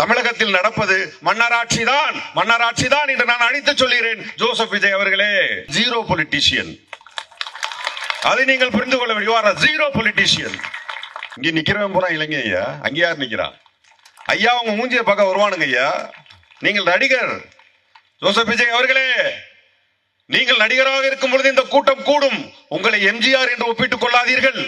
தமிழகத்தில் நடப்பது மன்னராட்சி தான் மன்னராட்சி தான் என்று நான் அழைத்து சொல்கிறேன். ஜோசப் விஜய் அவர்களே ஜீரோ பொலிட்டீஷியன் அதை நீங்கள் புரிந்து கொள்ள வேண்டும். ஜீரோ பொலிட்டீஷியன் இங்கே நிக்கிறவன் போறான் இளைஞ ஐயா. அங்கே யார் நிக்கிறா? ஐயா உங்க மூஞ்சிய பார்க்க வருவானுங்க ஐயா. நீங்கள் நடிகர். ஜோசப் விஜய் அவர்களே நீங்கள் நடிகராக இருக்கும் பொழுது இந்த கூட்டம் கூடும். உங்களை எம்ஜிஆர் என்று ஒப்பிட்டுக் கொள்ளாதீர்கள்.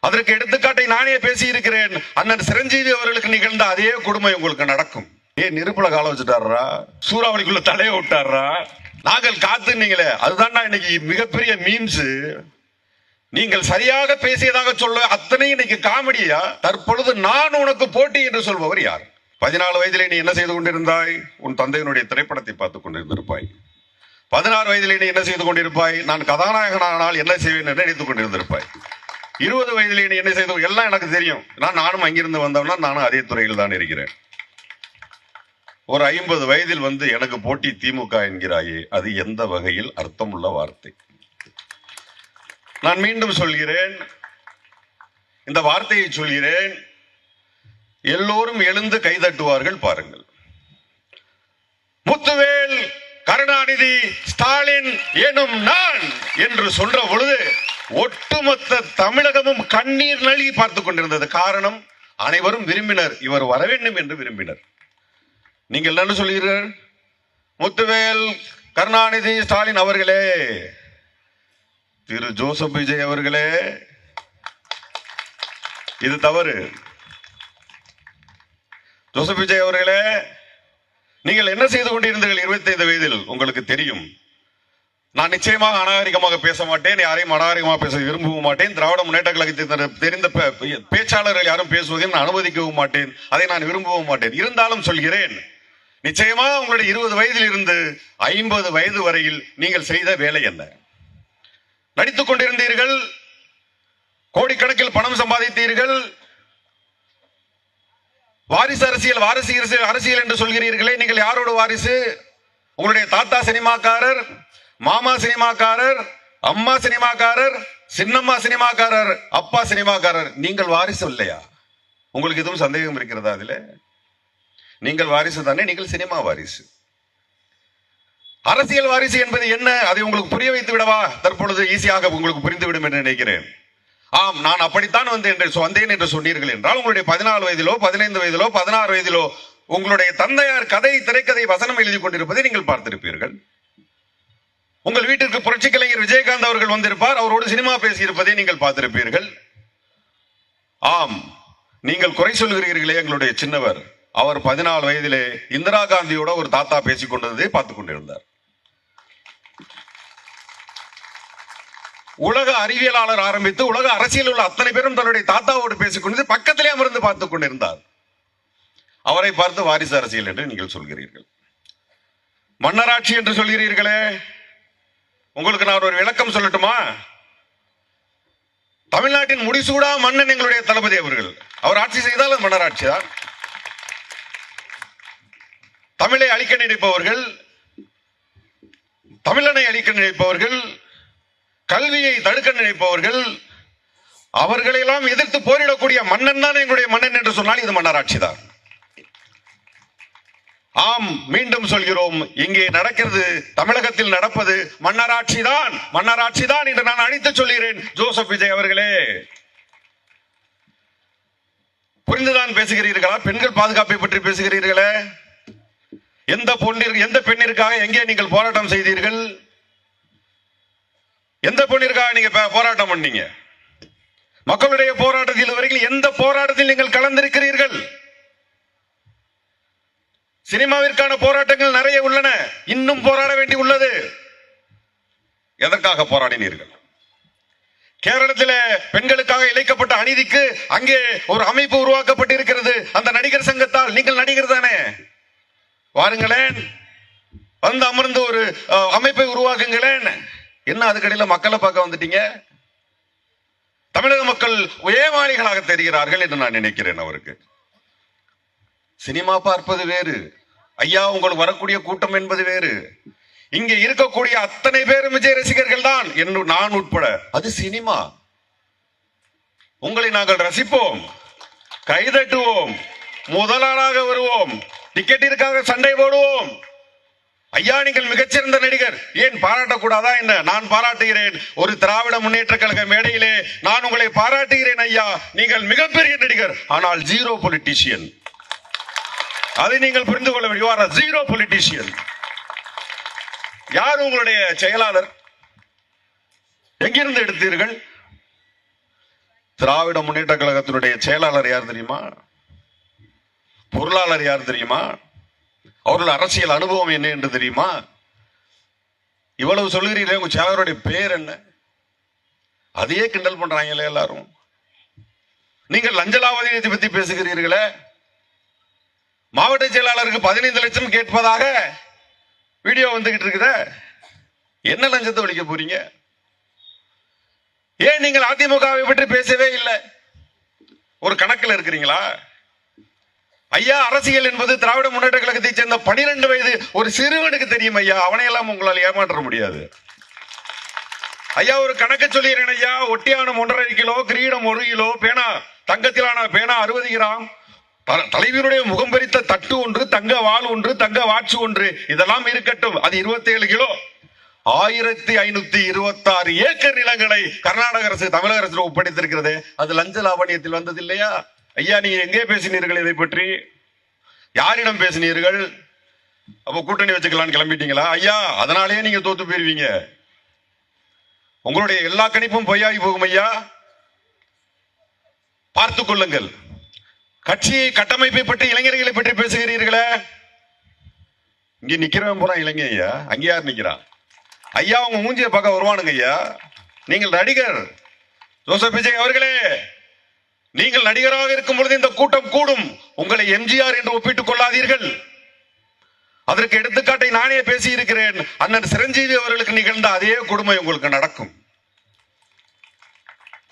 அதற்கு எடுத்துக்காட்டை நானே பேசி இருக்கிறேன் அண்ணன் சிரஞ்சீவி அவர்களுக்கு நிகழ்ந்த அதே கொடுமை உங்களுக்கு நடக்கும். ஏன் நெருப்புல கால வச்சுட்டாரா சூறாவளிக்குள்ள தலைய விட்டாரா நாங்கள் காத்து நீங்களே அதுதான்டா இன்னைக்கு மிகப்பெரிய மீம்ஸ் நீங்கள் சரியாக பேசியதாக சொல்ல அத்தனை இன்னைக்கு காமெடியா? தற்பொழுது நான் உனக்கு போட்டி என்று சொல்பவர் யார்? பதினாலு வயதிலே நீ என்ன செய்து கொண்டிருந்தாய்? உன் தந்தையினுடைய திரைப்படத்தை பார்த்துக் கொண்டிருந்திருப்பாய். பதினாறு வயதிலே நீ என்ன செய்து கொண்டிருப்பாய்? நான் கதாநாயகனானால் என்ன செய்வேன் என்று நினைத்துக் கொண்டிருந்திருப்பாய். இருபது வயதிலே நீ என்ன செய்தோம் எல்லாம் எனக்கு தெரியும். நான் நானும் அங்கிருந்து வந்தவனா நானும் அதே துறையில் தான் இருக்கிறேன். ஒரு ஐம்பது வயதில் வந்து எனக்கு போட்டி திமுக என்கிறாயே அது எந்த வகையில் அர்த்தமுள்ள வார்த்தை? நான் மீண்டும் சொல்கிறேன். இந்த வார்த்தையை சொல்கிறேன். எல்லோரும் எழுந்து கைதட்டுவார்கள் பாருங்கள். முத்துவேல் கருணாநிதி ஸ்டாலின் எனும் நான் என்று சொல்ற பொழுது ஒட்டுமொத்த தமிழகமும் கண்ணீர் நல்கி பார்த்துக் கொண்டிருந்தது. காரணம் அனைவரும் விரும்பினர். இவர் வர வேண்டும் என்று விரும்பினர். நீங்கள் என்ன சொல்கிறீர்கள்? முத்துவேல் கருணாநிதி ஸ்டாலின் அவர்களே திரு ஜோசப் விஜய் அவர்களே இது தவறு. ஜோசப் விஜய் அவர்களே நீங்கள் என்ன செய்து கொண்டிருந்தீர்கள்? 25 வயதில் உங்களுக்கு தெரியும். நான் நிச்சயமாக அநாகரிகமாக பேச மாட்டேன் யாரையும் அநாகரிகமாக பேச விரும்பவும் மாட்டேன். திராவிட முன்னேற்ற கழகத்தில் தெரிந்த பே- பேச்சாளர்கள் யாரும் பேசுவதையும் நான் அனுமதிக்கவும் மாட்டேன். அதை நான் விரும்பவும் மாட்டேன். இருந்தாலும் சொல்கிறேன் நிச்சயமா உங்களுடைய இருபது வயதில் இருந்து ஐம்பது வயது வரையில் நீங்கள் செய்த வேலை என்ன? நடித்துக் கொண்டிருந்தீர்கள் கோடிக்கணக்கில் பணம் சம்பாதித்தீர்கள் வாரிசு அரசியல் வாரிசு அரசியல் அரசியல் என்று சொல்கிறீர்களே நீங்கள் யாரோட வாரிசு? உங்களுடைய தாத்தா சினிமாக்காரர் மாமா சினிமாக்காரர் அம்மா சினிமாக்காரர் சின்னம்மா சினிமாக்காரர் அப்பா சினிமாக்காரர். நீங்கள் வாரிசு இல்லையா? உங்களுக்கு எதுவும் சந்தேகம் இருக்கிறதா அதுல? நீங்கள் வாரிசு தானே நீங்கள் சினிமா வாரிசு. அரசியல் வாரிசு என்பது என்ன? அதை உங்களுக்கு புரிய வைத்து விடவா? தற்பொழுது ஈஸியாக உங்களுக்கு புரிந்துவிடும் என்று நினைக்கிறேன். ஆம் நான் அப்படித்தான் வந்து என்று வந்தேன் என்று சொன்னீர்கள் என்றால் உங்களுடைய பதினாலு வயதிலோ பதினைந்து வயதிலோ பதினாறு வயதிலோ உங்களுடைய தந்தையார் கதை திரைக்கதை வசனம் எழுதி கொண்டிருப்பதை நீங்கள் பார்த்திருப்பீர்கள். உங்கள் வீட்டிற்கு புரட்சி கலைஞர் விஜயகாந்த் அவர்கள் வந்திருப்பார். அவரோடு சினிமா பேசியிருப்பதை நீங்கள் பார்த்திருப்பீர்கள். ஆம் நீங்கள் குறை சொல்கிறீர்களே எங்களுடைய சின்னவர். அவர் பதினாலு வயதிலே இந்திரா காந்தியோட ஒரு தாத்தா பேசிக் கொண்டதை பார்த்துக் கொண்டிருந்தார். உலக அறிவியலாளர் ஆரம்பித்து உலக அரசியல் உள்ள அத்தனை பேரும் தன்னுடைய தாத்தாவோடு பேசிக் கொண்டு பக்கத்திலே அமர்ந்து பார்த்துக் கொண்டிருந்தார். அவரை பார்த்து வாரிசு அரசியல் என்று நீங்கள் சொல்கிறீர்கள். மன்னராட்சி என்று சொல்கிறீர்களே உங்களுக்கு நான் ஒரு விளக்கம் சொல்லட்டுமா? தமிழ்நாட்டின் முடிசூடா மன்னன் எங்களுடைய தளபதி அவர்கள். அவர் ஆட்சி செய்தால் அது மன்னராட்சி தான் தமிழை அழிக்க நினைப்பவர்கள் தமிழனை அழிக்க நினைப்பவர்கள் கல்வியை தடுக்க நினைப்பவர்கள் அவர்களையெல்லாம் எதிர்த்து போரிடக்கூடிய மன்னன் தான் எங்களுடைய மன்னன் என்று சொன்னால் இது மன்னராட்சி தான் ஆம் மீண்டும் சொல்கிறோம். இங்கே நடக்கிறது தமிழகத்தில் நடப்பது மன்னராட்சி தான். மன்னராட்சி தான் என்று நான் அழைத்து சொல்கிறேன். ஜோசப் விஜய் அவர்களே. புரிந்துதான் பேசுகிறீர்களா? பெண்கள் பாதுகாப்பை பற்றி பேசுகிறீர்களே? எந்த பொண்ணிற்கு எந்த பெண்ணிற்காக எங்கே நீங்கள் போராட்டம் செய்தீர்கள்? எந்த பொண்ணிற்காக நீங்க போராட்டம் பண்ணீங்க? மக்களுடைய போராட்டத்தில் வரைக்கும் எந்த போராட்டத்தில் நீங்கள் கலந்து சினிமாவிற்கான போராட்டங்கள் நிறைய உள்ளன. இன்னும் போராட வேண்டி உள்ளது. எதற்காக போராடினீர்கள்? கேரளத்தில் பெண்களுக்காக இழைக்கப்பட்ட அநீதிக்கு அங்கே ஒரு அமைப்பு உருவாக்கப்பட்டிருக்கிறது. அந்த நடிகர் சங்கத்தால் நீங்கள் நடிகர் தானே? வாருங்களேன். வந்து அமர்ந்து ஒரு அமைப்பை உருவாக்குங்களேன். என்ன அதுக்கடையில் மக்களை பார்க்க வந்துட்டீங்க? தமிழக மக்கள் ஏமாளிகளாக தெரிகிறார்கள் என்று நான் நினைக்கிறேன் அவருக்கு. சினிமா பார்ப்பது வேறு. ஐயா உங்களுக்கு வரக்கூடிய கூட்டம் என்பது வேறு. இங்கே இருக்கக்கூடிய அத்தனை பேரும் விஜய் ரசிகர்கள் தான் என்று நான் உட்பட. அது சினிமா. உங்களை நாங்கள் ரசிப்போம் கைதட்டுவோம் முதலாளாக வருவோம் டிக்கெட்டிற்காக சண்டை போடுவோம். ஐயா நீங்கள் மிகச்சிறந்த நடிகர். ஏன் பாராட்டக்கூடாதா என்ன? நான் பாராட்டுகிறேன். ஒரு திராவிட முன்னேற்ற கழக மேடையிலே நான் உங்களை பாராட்டுகிறேன் ஐயா. நீங்கள் மிகப்பெரிய நடிகர். ஆனால் ஜீரோ பொலிட்டீஷியன். அதை நீங்கள் புரிந்து கொள்ள வேண்டும். ஜீரோ பொலிட்டீஷியன் யார் உங்களுடைய செயலாளர்? எங்கிருந்து எடுத்தீர்கள்? திராவிட முன்னேற்ற கழகத்தினுடைய செயலாளர் யார் தெரியுமா? பொருளாளர் யார் தெரியுமா? அவர்கள் அரசியல் அனுபவம் என்ன என்று தெரியுமா? இவ்வளவு சொல்லுகிறீர்களே உங்க செயலாளருடைய பேர் என்ன? அதையே கிண்டல் பண்றாங்களே எல்லாரும். நீங்கள் லஞ்சலாவதியத்தை பத்தி பேசுகிறீர்களே. மாவட்ட செயலாளருக்கு பதினைந்து லட்சம் கேட்பதாக வீடியோ வந்துகிட்டு இருக்குதே. என்ன லஞ்சத்தை ஒழிக்க போறீங்க? ஏன் நீங்கள் அதிமுகவை பற்றி பேசவே இல்லை? ஒரு கணக்கில் இருக்கிறீங்களா? ஐயா அரசியல் என்பது திராவிட முன்னேற்ற கழகத்தை சேர்ந்த பனிரெண்டு வயது ஒரு சிறுவனுக்கு தெரியும் ஐயா. அவனையெல்லாம் உங்களால் ஏமாற்ற முடியாது. ஐயா ஒரு கணக்கு சொல்லிடுறேன் ஐயா. ஒட்டியானம் ஒன்றரை கிலோ கிரீடம் ஒரு கிலோ பேனா தங்கத்திலான பேனா அறுபது கிராம். தலைவருடைய முகம் பறித்த தட்டு ஒன்று தங்க வாள் ஒன்று தங்க வாட்சு ஒன்று இதெல்லாம் இருக்கட்டும். அது 27 கிலோ. ஆயிரத்தி ஐநூத்தி இருபத்தி ஆறு ஏக்கர் நிலங்களை கர்நாடக அரசு தமிழக அரசு ஒப்படைத்திருக்கிறது. அது லஞ்ச லாவணியத்தில் வந்தது இல்லையா? ஐயா நீங்க எங்கே பேசினீர்கள் இதை பற்றி? யாரிடம் பேசினீர்கள்? அப்ப கூட்டணி வச்சுக்கலாம்னு கிளம்பிட்டீங்களா? ஐயா அதனாலேயே நீங்க தோத்து போயிருவீங்க. உங்களுடைய எல்லா கணிப்பும் பொய்யாகி போகும் ஐயா. பார்த்துக் கொள்ளுங்கள். கட்சி கட்டமைப்பை பற்றி இளைஞர்களை பற்றி பேசுகிறீர்களே? இங்க நிக்கிறவன் போறான் இளைஞ ஐயா. அங்க யார் நிக்கிறான் ஐயா உங்க மூஞ்சியை பார்க்க வருவானுங்க ஐயா. நீங்கள் நடிகர். ஜோசப் விஜய் அவர்களே நீங்கள் நடிகராக இருக்கும் பொழுது இந்த கூட்டம் கூடும். உங்களை எம்ஜிஆர் என்று ஒப்பிட்டுக் கொள்ளாதீர்கள். அதற்கு எடுத்துக்காட்டை நானே பேசி இருக்கிறேன் அண்ணன் சிரஞ்சீவி அவர்களுக்கு நிகழ்ந்த அதே கொடுமை உங்களுக்கு நடக்கும்.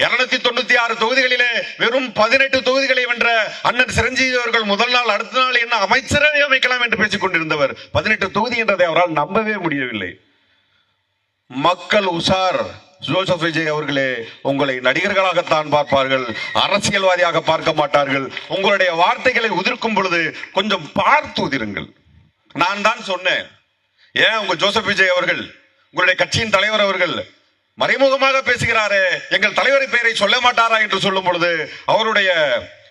இருநூத்தி தொண்ணூத்தி ஆறு தொகுதிகளிலே வெறும் பதினெட்டு தொகுதிகளை வென்ற அண்ணன் சிரஞ்சீவி அவர்கள் முதல் நாள் அடுத்த நாள் என்ன அமைச்சரவை அமைக்கலாம் என்று பேசிக் கொண்டிருந்தவர். பதினெட்டு தொகுதி என்றதை அவரால் நம்பவே முடியவில்லை. மக்கள் உஷார். ஜோசப் விஜய் அவர்களே உங்களை நடிகர்களாகத்தான் பார்ப்பார்கள். அரசியல்வாதியாக பார்க்க மாட்டார்கள். உங்களுடைய வார்த்தைகளை உதிர்க்கும் பொழுது கொஞ்சம் பார்த்து உதிருங்கள். நான் தான் சொன்னேன். ஏன் உங்க ஜோசப் விஜய் அவர்கள் உங்களுடைய கட்சியின் தலைவர் அவர்கள் மறைமுகமாக பேசுகிறாரே. எங்கள் தலைவரின் பெயரை சொல்ல மாட்டாரா என்று சொல்லும் பொழுது அவருடைய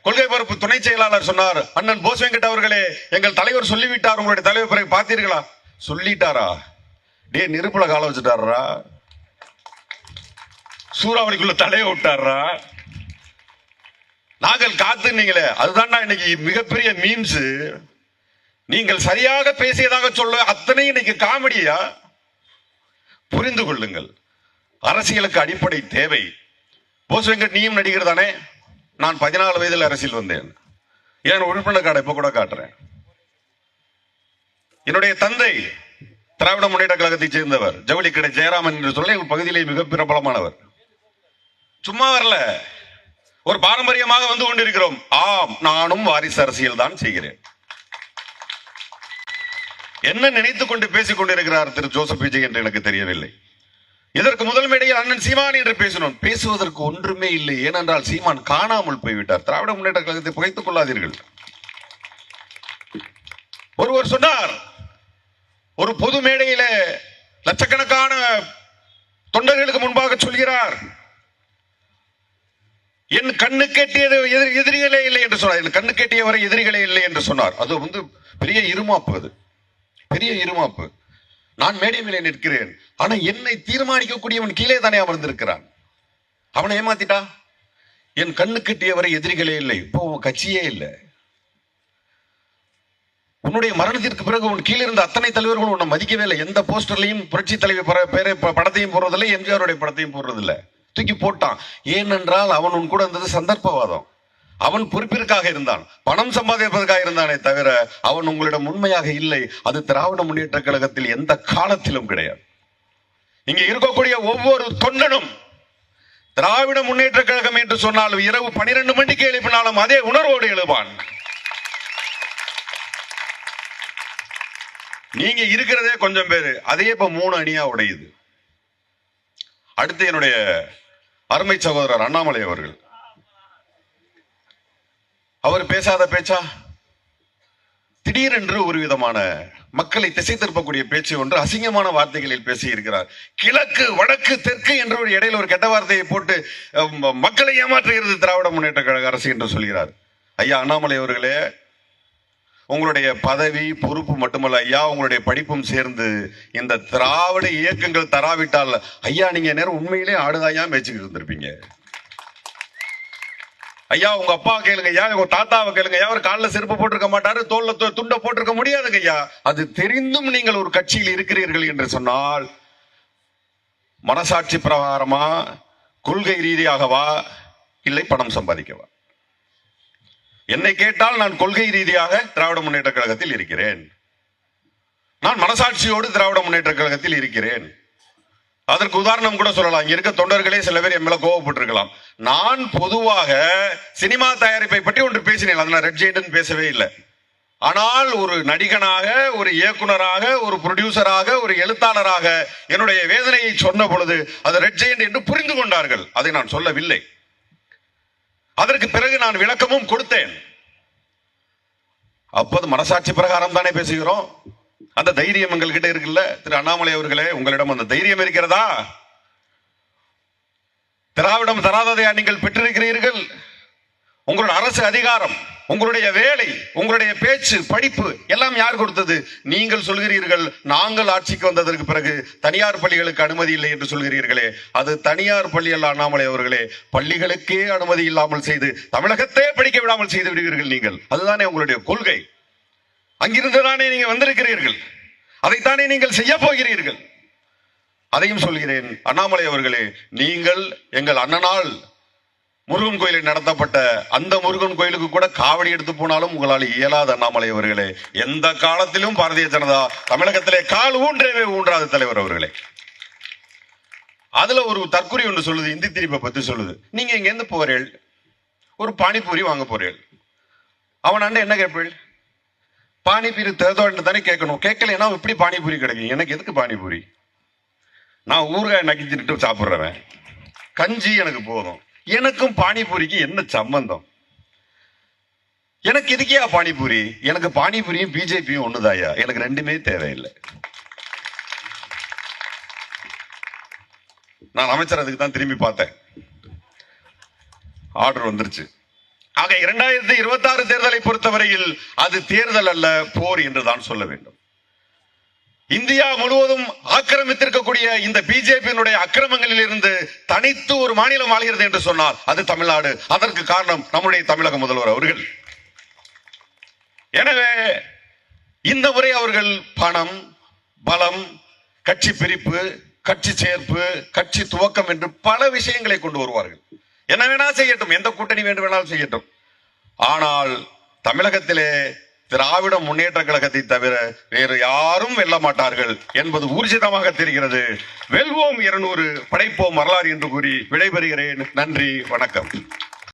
கொள்கை பரப்பு துணை செயலாளர் சொன்னார் அண்ணன் போஸ் வெங்கட் அவர்களே எங்கள் தலைவர் சொல்லிவிட்டார். உங்களுடைய தலைவர் பிறகு பார்த்தீர்களா? சொல்லிட்டாரா? டே நெருப்புல கால வச்சுட்டாரா? சூறாவளிக்குள்ள தலைய விட்டாரா? நாங்கள் காத்து நீங்களே அதுதான்டா இன்னைக்கு மிகப்பெரிய மீம்ஸ் நீங்கள் சரியாக பேசியதாக சொல்ல அத்தனை இன்னைக்கு காமெடியா? புரிந்து கொள்ளுங்கள். அரசியலுக்கு அடிப்படை தேவை. போஸ் வெங்கட் நீயும் நடிகர் தானே? நான் பதினாலு வயதில் அரசியல் வந்தேன். என் உறுப்பினர் கார்டை இப்ப கூட காட்டுறேன்? என்னுடைய தந்தை திராவிட முன்னேற்ற கழகத்தைச் சேர்ந்தவர் ஜவுளி கடை ஜெயராமன் என்று சொல்ல எங்கள் பகுதியிலே மிக பிரபலமானவர். சும்மா வரல. ஒரு பாரம்பரியமாக வந்து கொண்டிருக்கிறோம். ஆம் நானும் வாரிசு அரசியல் தான் செய்கிறேன். என்ன நினைத்துக் கொண்டு பேசிக் கொண்டிருக்கிறார் திரு ஜோசப் விஜய் என்று எனக்கு தெரியவில்லை. இதற்கு முதல் மேடையில் அண்ணன் சீமான் என்று பேசினோம். பேசுவதற்கு ஒன்றுமே இல்லை. ஏனென்றால் சீமான் காணாமல் போய்விட்டார். திராவிட முன்னேற்ற கழகத்தை புகைத்துக் கொள்ளாதீர்கள். ஒருவர் சொன்னார் ஒரு பொது மேடையில லட்சக்கணக்கான தொண்டர்களுக்கு முன்பாக சொல்கிறார். என் கண்ணு கேட்டியது எதிரி எதிரிகளே இல்லை என்று சொன்னார். என் கண்ணு கேட்டியவரை எதிரிகளே இல்லை என்று சொன்னார். அது வந்து பெரிய இருமாப்பு அது. பெரிய இருமாப்பு. நான் மேடை மேலே நிற்கிறேன். ஆனா என்னை தீர்மானிக்கக்கூடியவன் கீழே தானே அமர்ந்திருக்கிறான். அவனை ஏமாத்திட்டா? என் கண்ணு கட்டியவரை எதிரிகளே இல்லை. இப்போ உன் கட்சியே இல்லை. உன்னுடைய மரணத்திற்கு பிறகு உன் கீழே இருந்த அத்தனை தலைவர்களும் உன்னை மதிக்கவே இல்லை. எந்த போஸ்டர்லையும் புரட்சி தலைவர் பேரை படத்தையும் போடுறதில்லை எம்ஜிஆருடைய படத்தையும் போடுறதில்லை. தூக்கி போட்டான். ஏனென்றால் அவன் உன் கூட இருந்தது சந்தர்ப்பவாதம். அவன் பொறுப்பிற்காக இருந்தான். பணம் சம்பாதிப்பதற்காக இருந்தானே தவிர அவன் உங்களிடம் உண்மையாக இல்லை. அது திராவிட முன்னேற்ற கழகத்தில் எந்த காலத்திலும் கிடையாது. இங்க இருக்கக்கூடிய ஒவ்வொரு தொண்டனும் திராவிட முன்னேற்ற கழகம் என்று சொன்னாலும் இரவு பனிரெண்டு மணிக்கு எழுப்பினாலும் அதே உணர்வோடு எழுவான் நீங்க இருக்கிறதே கொஞ்சம் பேரு. அதே இப்ப மூணு அணியா உடையுது. அடுத்து என்னுடைய அருமை சகோதரர் அண்ணாமலை அவர்கள். அவர் பேசாத பேச்சா? திடீரென்று ஒரு விதமான மக்களை திசை திருப்பக்கூடிய பேச்சு ஒன்று அசிங்கமான வார்த்தைகளில் பேசி இருக்கிறார் கிழக்கு வடக்கு தெற்கு என்ற ஒரு இடையில ஒரு கெட்ட வார்த்தையை போட்டு ம- மக்களை ஏமாற்றுகிறது திராவிட முன்னேற்ற கழக அரசு என்று சொல்கிறார். ஐயா அண்ணாமலை அவர்களே உங்களுடைய பதவி பொறுப்பு மட்டுமல்ல ஐயா உங்களுடைய படிப்பும் சேர்ந்து இந்த திராவிட இயக்கங்கள் தராவிட்டால் ஐயா நீங்க நேரம் உண்மையிலே ஆடுதாயா மேய்ச்சிக்கிட்டு இருந்திருப்பீங்க? ஐயா உங்க அப்பா கேளுங்க ஐயா உங்க தாத்தாவை கேளுங்க ஐயா அவர் காலில் செருப்பு போட்டிருக்க மாட்டாரு தோல்ல துண்டை போட்டிருக்க முடியாதுங்க ஐயா. அது தெரிந்தும் நீங்கள் ஒரு கட்சியில் இருக்கிறீர்கள் என்று சொன்னால் மனசாட்சி பிரகாரமா கொள்கை ரீதியாகவா இல்லை பணம் சம்பாதிக்கவா? என்னை கேட்டால் நான் கொள்கை ரீதியாக திராவிட முன்னேற்ற கழகத்தில் இருக்கிறேன். நான் மனசாட்சியோடு திராவிட முன்னேற்ற கழகத்தில் இருக்கிறேன். அதற்கு உதாரணம் கூட சொல்லலாம். இங்க இருக்க தொண்டர்களே சில பேர் என் மேல கோவப்பட்டிருக்கலாம். நான் பொதுவாக சினிமா தயாரிப்பை பற்றி ஒன்று பேசினேன். அதை நான் ரெட் ஜெயிண்ட் பேசவே இல்லை. ஆனால் ஒரு நடிகனாக ஒரு இயக்குனராக ஒரு ப்ரொடியூசராக ஒரு எழுத்தாளராக என்னுடைய வேதனையை சொன்ன பொழுது அது ரெட் ஜெயிண்ட் என்று புரிந்து கொண்டார்கள். அதை நான் சொல்லவில்லை. அதற்கு பிறகு நான் விளக்கமும் கொடுத்தேன். அப்போது மனசாட்சி பிரகாரம் தானே பேசுகிறோம். அந்த தைரியம் எங்கள்கிட்ட இருக்குல்ல? திரு அண்ணாமலை அவர்களே உங்களிடம் அந்த தைரியம் இருக்கிறதா? திராவிடம் தராததையா நீங்கள் பெற்றிருக்கிறீர்கள்? உங்களோட அரசு அதிகாரம் உங்களுடைய வேலை உங்களுடைய பேச்சு படிப்பு எல்லாம் யார் கொடுத்தது? நீங்கள் சொல்கிறீர்கள் நாங்கள் ஆட்சிக்கு வந்ததற்கு பிறகு தனியார் பள்ளிகளுக்கு அனுமதி இல்லை என்று சொல்கிறீர்களே. அது தனியார் பள்ளி அல்ல அண்ணாமலை அவர்களே. பள்ளிகளுக்கே அனுமதி இல்லாமல் செய்து தமிழகத்தே படிக்க விடாமல் செய்து விடுவீர்கள் நீங்கள். அதுதானே உங்களுடைய கொள்கை. அங்கிருந்து தானே நீங்கள் வந்திருக்கிறீர்கள்? அதைத்தானே நீங்கள் செய்ய போகிறீர்கள்? அதையும் சொல்கிறேன். அண்ணாமலை அவர்களே நீங்கள் எங்கள் அண்ணனால் முருகன் கோயிலில் நடத்தப்பட்ட அந்த முருகன் கோயிலுக்கு கூட காவடி எடுத்து போனாலும் உங்களால் இயலாத அண்ணாமலை அவர்களே. எந்த காலத்திலும் பாரதிய ஜனதா தமிழகத்திலே கால் ஊன்றவே ஊன்றாத தலைவர் அவர்களே. அதுல ஒரு தற்குறி ஒன்று சொல்லுது இந்தி திரிப்பை பத்தி சொல்லுது. நீங்க இங்க இருந்து போறீள். ஒரு பானிபூரி வாங்க போறீள். அவன் அண்ணன் என்ன கேட்பீள்? பானிபூரி தேர்தோன்னு தானே கேட்கணும். கேட்கலன்னா எப்படி பானிபூரி கிடைக்கும் எனக்கு எதுக்கு பானிபூரி? நான் ஊறுகாய் நக்கிச்சுட்டு சாப்பிட்றவன். கஞ்சி எனக்கு போதும். எனக்கும் பானிபூரிக்கு என்ன சம்பந்தம்? எனக்கு இதுக்கே பானிபூரி? எனக்கு பானிபூரியும் பிஜேபியும் ஒண்ணுதாயா எனக்கு ரெண்டுமே தேவையில்லை. நான் அமைச்சர் அதுக்கு தான் திரும்பி பார்த்தேன். ஆர்டர் வந்துருச்சு. ஆக இரண்டாயிரத்தி இருபத்தி ஆறு தேர்தலை பொறுத்தவரையில் அது தேர்தல் அல்ல போர் என்று தான் சொல்ல வேண்டும். இந்தியா முழுவதும் ஆக்கிரமித்திருக்கக்கூடிய இந்த பிஜேபியினுடைய அக்கிரமங்களில் இருந்து தனித்து ஒரு மாநிலம் வாழ்கிறது என்று சொன்னார் அது தமிழ்நாடு. அதற்கு காரணம் நம்முடைய தமிழக முதல்வர் அவர்கள். எனவே இந்த முறை அவர்கள் பணம் பலம் கட்சி பிரிப்பு கட்சி சேர்ப்பு கட்சி துவக்கம் என்று பல விஷயங்களை கொண்டு வருவார்கள். என்ன வேணா செய்யட்டும் எந்த கூட்டணி வேண்டும் வேணாலும் செய்யட்டும். ஆனால் தமிழகத்திலே திராவிட முன்னேற்ற கழகத்தை தவிர வேறு யாரும் வெல்ல மாட்டார்கள் என்பது ஊர்ஜிதமாக தெரிகிறது. வெல்வோம் இருநூறு படைப்போம் வரலாறு என்று கூறி விடைபெறுகிறேன். நன்றி வணக்கம்.